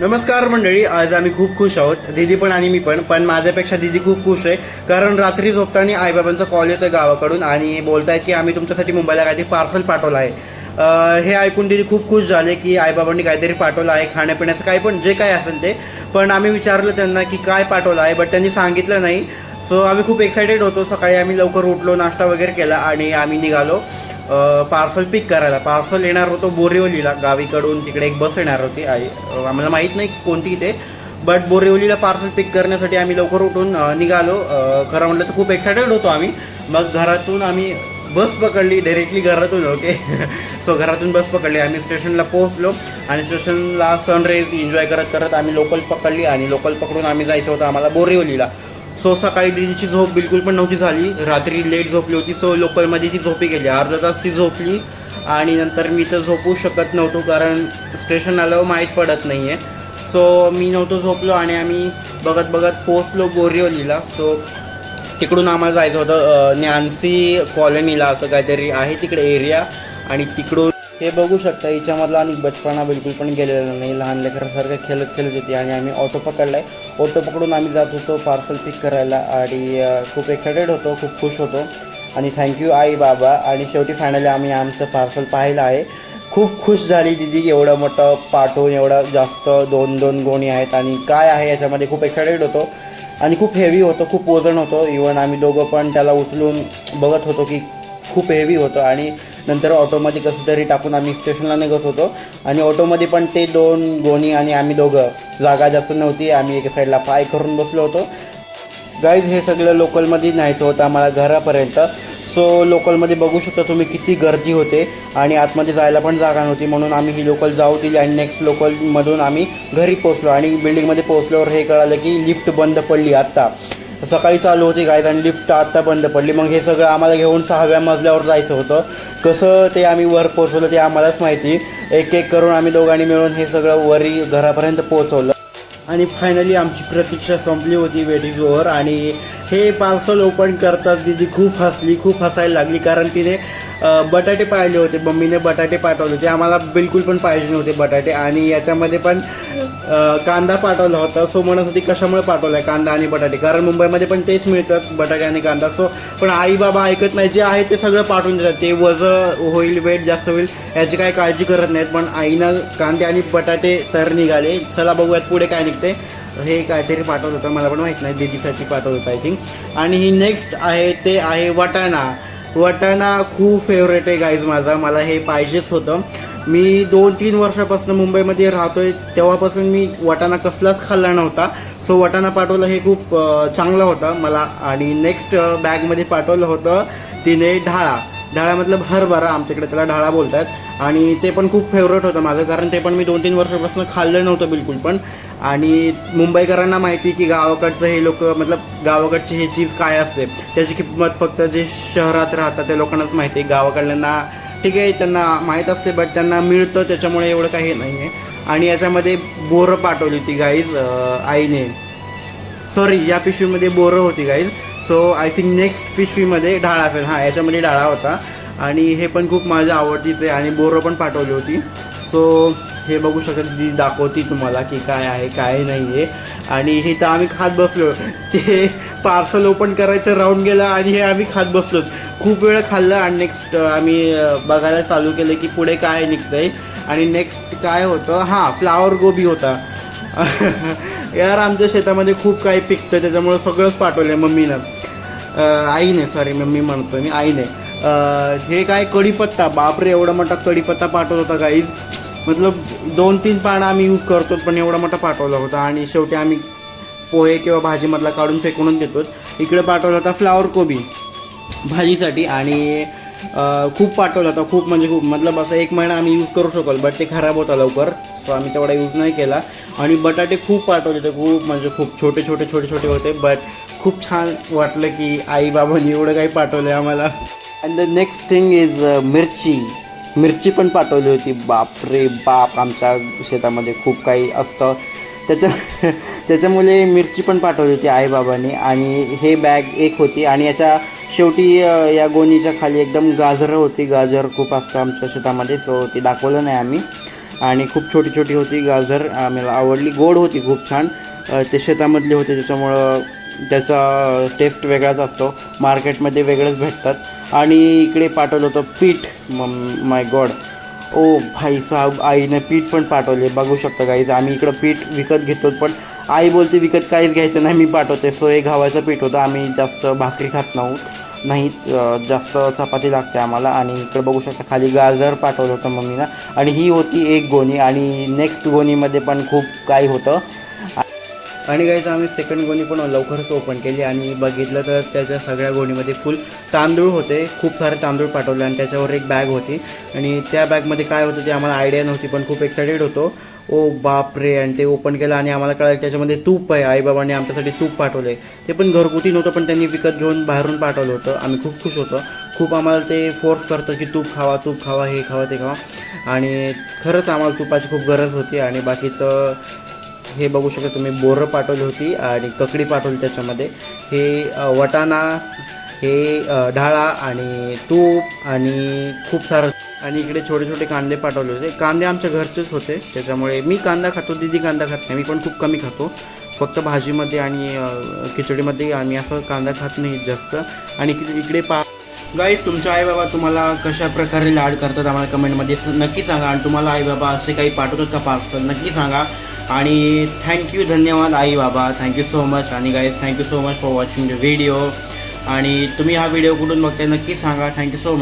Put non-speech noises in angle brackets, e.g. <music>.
नमस्कार मंडळी आज आम्ही खूप खुश आहोत. दीदी पण आणि मी पण. पण माझ्यापेक्षा दीदी खूप खुश आहे. कारण रात्री झोपताना आईबाबांचा कॉल येतो गावाकडून आणि बोलतायत की आम्ही तुमच्यासाठी मुंबईला काहीतरी पार्सल पाठवलं आहे. हे ऐकून दिदी खूप खुश झाले की आईबाबांनी काहीतरी पाठवलं आहे. खाण्यापिण्याचं काही पण जे काय असेल ते. पण आम्ही विचारलं त्यांना की काय पाठवलं आहे बट त्यांनी सांगितलं नाही. सो आम्ही खूप एक्सायटेड होतो. सकाळी आम्ही लवकर उठलो नाश्ता वगैरे केला आणि आम्ही निघालो. पार्सल पिक करायला. पार्सल येणार होतो बोरिवलीला. गावीकडून तिकडे एक बस येणार होती. आई आम्हाला माहीत नाही कोणती ते बट बोरिवलीला पार्सल पिक करण्यासाठी आम्ही लवकर उठून निघालो. खरं म्हटलं तर खूप एक्सायटेड होतो आम्ही. मग घरातून आम्ही बस पकडली. डायरेक्टली घरातून ओके सो <laughs> घरातून बस पकडली. आम्ही स्टेशनला पोहोचलो आणि स्टेशनला सनराईज एन्जॉय करत करत आम्ही लोकल पकडली आणि लोकल पकडून आम्ही जायचं होतं आम्हाला बोरिवलीला. सो सकाळी तिची झोप बिलकुल पण नव्हती झाली. रात्री लेट झोपली होती सो लोकलमध्ये ती झोपी गेली. अर्धा तास ती झोपली आणि नंतर मी तर झोपू शकत नव्हतो कारण स्टेशन आल्यावर माहीत पडत नाही आहे सो मी नव्हतो झोपलो आणि आम्ही बघत बघत पोचलो बोरिवलीला. सो तिकडून आम्हाला जायचं होतं अं, न्यान्सी कॉलनीला असं काहीतरी आहे तिकडे एरिया आणि तिकडून हे बघू शकता हिच्यामधला आणि बचपणा बिलकुल पण गेलेला नाही. लहान लेकरासारखं खेळत खेळत होती आणि आम्ही ऑटो पकडलाय. ऑटो पकडून आम्ही जात होतो पार्सल पिक करायला आणि खूप एक्सायटेड होतो खूप खुश होतो. आणि थँक्यू आई बाबा. आणि शेवटी फायनली आम्ही आमचं पार्सल पाहिलं आहे. खूप खुश झाली दिदी एवढं मोठं पाठवून एवढं जास्त दोन दोन गोणी आहेत आणि काय आहे याच्यामध्ये खूप एक्सायटेड होतो. आणि खूप हेवी होतं खूप वजन होतो. इवन आम्ही दोघं पण त्याला उचलून बघत होतो की खूप हेवी होतं. आणि नंतर ऑटोमध्ये कसं तरी टाकून आम्ही स्टेशनला निघत होतो. आणि ऑटोमध्ये पण ते दोन गोणी आणि आम्ही दोघं जागा जास्त नव्हती. आम्ही एका साईडला पाय करून बसलो होतो. गाईज हे सगळं लोकलमध्ये न्यायचं होतं आम्हाला घरापर्यंत. सो लोकलमध्ये बघू शकता तुम्ही किती गर्दी होते आणि आतमध्ये जायला पण जागा नव्हती. म्हणून आम्ही ही लोकल जाऊ दिली आणि नेक्स्ट लोकलमधून आम्ही घरी पोचलो आणि बिल्डिंगमध्ये पोचल्यावर हे कळालं की लिफ्ट बंद पडली आत्ता. सकाळी चालू होती गाईज आणि लिफ्ट आत्ता बंद पडली. मग हे सगळं आम्हाला घेऊन सहाव्या मजल्यावर जायचं होतं. कसं ते आम्ही वर पोचवलं ते आम्हालाच माहिती. एक एक करून आम्ही दोघांनी मिळून हे सगळं वरी घरापर्यंत पोचवलं आणि फायनली आमची प्रतीक्षा संपली होती वेटिंगवर आणि हे पार्सल ओपन करतात दिदी खूप हसली खूप हसायला लागली. कारण तिने बटाटे पाहिले होते. मम्मीने बटाटे पाठवले होते. आम्हाला बिलकुल पण पाहिजे नव्हते बटाटे. आणि याच्यामध्ये पण कांदा पाठवला होता. सो म्हणत होती कशामुळे पाठवला आहे कांदा आणि बटाटे? कारण मुंबईमध्ये पण तेच मिळतात बटाटे आणि कांदा. सो पण आई बाबा ऐकत नाही. जे आहे ते सगळं पाठवून देतात. ते वजन होईल वेट जास्त होईल याची काही काळजी करत नाहीत. पण आईनं कांदे आणि बटाटे तर निघाले. चला बघूयात पुढे काय निघते हे काहीतरी पाठवत होतं. मला पण माहीत नाही. दीदीसाठी पाठवत होतं आय थिंक आणि ही नेक्स्ट आहे ते आहे वटाणा. वटाणा खूप फेवरेट आहे गाईज माझा. मला हे पाहिजेच होतं. मी दोन तीन वर्षापासून मुंबईमध्ये राहतोय. तेव्हापासून मी वटाणा कसलाच खाल्ला नव्हता. सो वटाणा पाठवलं हे खूप चांगलं होतं मला. आणि नेक्स्ट बॅगमध्ये पाठवलं होतं तिने ढाळा. ढाळा मतलब हरभरा आमच्याकडे त्याला ढाळा बोलतात. आणि ते पण खूप फेवरेट होतं माझं कारण ते पण मी दोन तीन वर्षापासून खाल्लं नव्हतं बिलकुल पण. आणि मुंबईकरांना माहिती की गावाकडचं हे लोक मतलब गावाकडची हे चीज काय असते त्याची किंमत फक्त जे शहरात राहतात त्या लोकांनाच माहिती आहे. गावाकडल्यांना ठीक आहे त्यांना माहीत असते बट त्यांना मिळतं त्याच्यामुळे एवढं काही नाही आहे आणि याच्यामध्ये बोरं पाठवली होती गाईज आईने. सॉरी या पिशवीमध्ये बोरं होती guys so I think next पिशवीमध्ये डाळ असेल. हां याच्यामध्ये डाळा होता. आणि हे पण खूप माझ्या आवडतीचं आहे आणि बोरं पण पाठवली होती. सो हे बघू शकत ती दाखवती तुम्हाला की काय आहे काय नाही आहे आणि हे तर आम्ही खात बसलो. ते पार्सल ओपन करायचं राहून गेलं आणि हे आम्ही खात बसलो. खूप वेळ खाल्लं आणि नेक्स्ट आम्ही बघायला चालू केलं की पुढे काय निघतं आहे आणि नेक्स्ट काय होतं? हां फ्लावर गोबी होता. <laughs> यार आमच्या शेतामध्ये खूप काही पिकतं त्याच्यामुळं सगळंच पाठवलं आहे मम्मीनं आईने सॉरी मम्मी म्हणतो मी आईने. हे काय कढीपत्ता? बापरे एवढा मोठा कढीपत्ता पाठवत होता गाईज मतलब दोन तीन पानं आम्ही यूज करतो पण एवढा मोठा पाठवला होता. आणि शेवटी आम्ही पोहे किंवा भाजीमधला काढून फेकून देतो इकडे पाठवला होता फ्लावर कोबी भाजीसाठी. आणि खूप पाठवला होता. खूप म्हणजे खूप मतलब असं एक महिना आम्ही यूज करू शकलो बट ते खराब होता लवकर. सो आम्ही तेवढा यूज नाही केला. आणि बटाटे खूप पाठवले होते. खूप म्हणजे खूप छोटे छोटे छोटे छोटे होते. बट खूप छान वाटलं की आई बाबांनी एवढं काही पाठवलं आम्हाला. And the next thing is मिरची. मिरची पण पाठवली होती. बाप रे बाप आमच्या शेतामध्ये खूप काही असतं. त्याच्या <laughs> त्याच्यामुळे मिरची पण पाठवली होती आईबाबांनी. आणि हे बॅग एक होती. आणि याच्या शेवटी या गोणीच्या खाली एकदम गाजरं होती. गाजर खूप असतं आमच्या शेतामध्ये सो ती दाखवलं नाही आम्ही. आणि खूप छोटी छोटी होती गाजर. आम्हाला आवडली. गोड होती खूप छान. ते शेतामधले होते. त्याच्यामुळं त्याचा टेस्ट वेगळाच असतो. मार्केटमध्ये वेगळंच भेटतात. आणि इकडे पाठवलं होतं पीठ. माय गॉड ओ भाई साहेब आईनं पीठ पण पाठवले. बघू शकता गाईज आम्ही इकडं पीठ विकत घेतो पण आई बोलते विकत काहीच घ्यायचं नाही मी पाठवते. सो हे गव्हाचं पीठ होतं आम्ही जास्त भाकरी खात नव्हत. नाही जास्त चपाती लागते आम्हाला. आणि इकडं बघू शकता खाली गाजर पाठवलं होतं मम्मीनं. आणि ही होती एक गोणी. आणि नेक्स्ट गोणीमध्ये पण खूप काही होतं. आणि गाईज आम्ही सेकंड गोणी पण लवकरच ओपन केली आणि बघितलं तर त्याच्या सगळ्या गोणीमध्ये फुल तांदूळ होते. खूप सारे तांदूळ पाठवले आणि त्याच्यावर एक बॅग होती. आणि त्या बॅगमध्ये काय होतं ते आम्हाला आयडिया नव्हती पण खूप एक्सायटेड होतो. ओ बाप रे आणि ते ओपन केलं आणि आम्हाला कळलं त्याच्यामध्ये तूप आहे. आईबाबांनी आमच्यासाठी तूप पाठवले. ते पण घरगुती नव्हतं पण त्यांनी विकत घेऊन बाहेरून पाठवलं होतं. आम्ही खूप खुश होतो. खूप आम्हाला ते फोर्स करतं की तूप खावा तूप खावा हे खावा ते खावा. आणि खरंच आम्हाला तुपाची खूप गरज होती. आणि बाकीचं हे बघू शकता तुम्ही बोरं पाठवली होती आणि ककडी पाठवली त्याच्यामध्ये. हे वटाणा हे ढाळा आणि तूप आणि खूप सारं. आणि इकडे छोटे छोटे कांदे पाठवले होते. कांदे आमच्या घरचेच होते त्याच्यामुळे मी कांदा खातो दिदी कांदा खात नाही. मी पण खूप कमी खातो. फक्त भाजीमध्ये आणि खिचडीमध्ये आम्ही असं कांदा खात नाही जास्त. आणि इकडे इकडे पा गाईज तुमच्या आई बाबा तुम्हाला कशा प्रकारे लाड करतात आम्हाला कमेंटमध्ये नक्की सांगा. आणि तुम्हाला आई बाबा असे काही पाठवतात का पार्सल? नक्की सांगा. आणि थँक्यू धन्यवाद आई बाबा. थँक्यू सो मच आणि guys thank you so much for watching the video आणि तुम्ही हा व्हिडिओ कुठून बघताय नक्की सांगा. Thank you so much